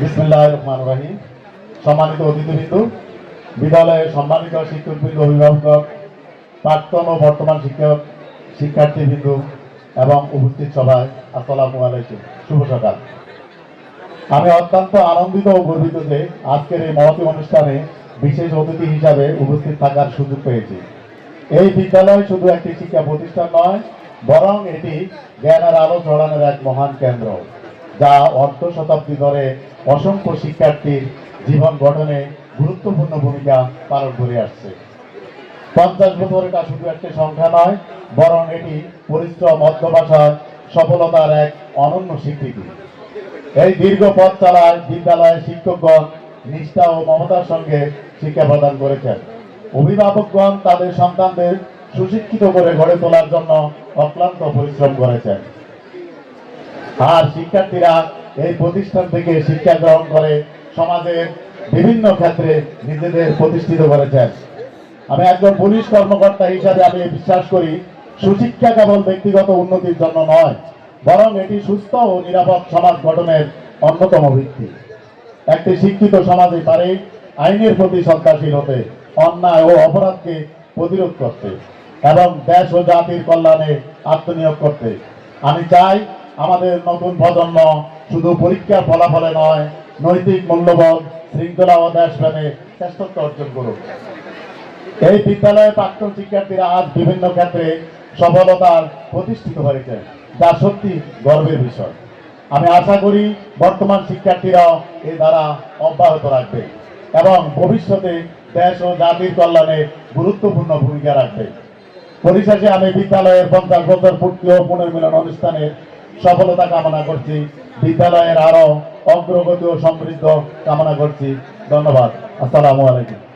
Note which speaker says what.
Speaker 1: বিসমুল্লাহ সম্মানিত অতিথিবৃন্দ, বিদ্যালয়ের সম্মানিত শিক্ষকবৃন্দ, অভিভাবক, প্রাক্তন ও বর্তমান শিক্ষক, শিক্ষার্থীবৃন্দ এবং উপস্থিত সবাই, আসসালামু আলাইকুম। শুভ সকাল। আমি অত্যন্ত আনন্দিত ও গর্বিত যে আজকের এই মহতী অনুষ্ঠানে বিশেষ অতিথি হিসাবে উপস্থিত থাকার সুযোগ পেয়েছি। এই বিদ্যালয় শুধু একটি শিক্ষা প্রতিষ্ঠান নয়, বরং এটি জ্ঞানের আলো ছড়ানোর এক মহান কেন্দ্র। যা অর্ধ শতাব্দী ধরে অসংখ্য শিক্ষার্থীর জীবন গঠনে গুরুত্বপূর্ণ ভূমিকা পালন করে আসছে। পঞ্চাশ বছর এটা শুধু একটি সংখ্যা নয়, বরং এটি পরিশ্রম অধ্যবাসায় সফলতার এক অনন্য স্বীকৃতি। এই দীর্ঘ পথ চালায় বিদ্যালয়ের শিক্ষকগণ নিষ্ঠা ও মমতার সঙ্গে শিক্ষা প্রদান করেছেন। অভিভাবকগণ তাদের সন্তানদের সুশিক্ষিত করে গড়ে তোলার জন্য অক্লান্ত পরিশ্রম করেছেন। আর শিক্ষার্থীরা এই প্রতিষ্ঠান থেকে শিক্ষা গ্রহণ করে সমাজের বিভিন্ন ক্ষেত্রে নিজেদের প্রতিষ্ঠিত করেছেন। আমি একজন পুলিশ কর্মকর্তা হিসাবে আমি বিশ্বাস করি, সুশিক্ষা কেবল ব্যক্তিগত উন্নতির জন্য নয়, বরং এটি সুস্থ ও নিরাপদ সমাজ গঠনের অন্যতম ভিত্তি। একটি শিক্ষিত সমাজে পারে আইনের প্রতি শ্রদ্ধাশীল হতে, অন্যায় ও অপরাধকে প্রতিরোধ করতে এবং দেশ ও জাতির কল্যাণে আত্মনিয়োগ করতে। আমি চাই আমাদের নতুন প্রজন্ম শুধু পরীক্ষার ফলাফলে নয়, নৈতিক মূল্যবোধ, শৃঙ্খলা ও দেশপ্রেমে শ্রেষ্ঠত্ব অর্জন করুক। এই বিদ্যালয়ে প্রাক্তন শিক্ষার্থীরা আজ বিভিন্ন ক্ষেত্রে সফলতার প্রতিষ্ঠিত হয়েছে, যা সত্যি গর্বের বিষয়। আমি আশা করি বর্তমান শিক্ষার্থীরাও এই দ্বারা অব্যাহত রাখবে এবং ভবিষ্যতে দেশ ও জাতির কল্যাণে গুরুত্বপূর্ণ ভূমিকা রাখবে। পরিশেষে আমি বিদ্যালয়ের পঞ্চাশ বছর পূর্তি ও পুনর্মিলন অনুষ্ঠানের সফলতা কামনা করছি। বিদ্যালয়ের আরও অগ্রগতি ও সমৃদ্ধ কামনা করছি। ধন্যবাদ। আসসালামু আলাইকুম।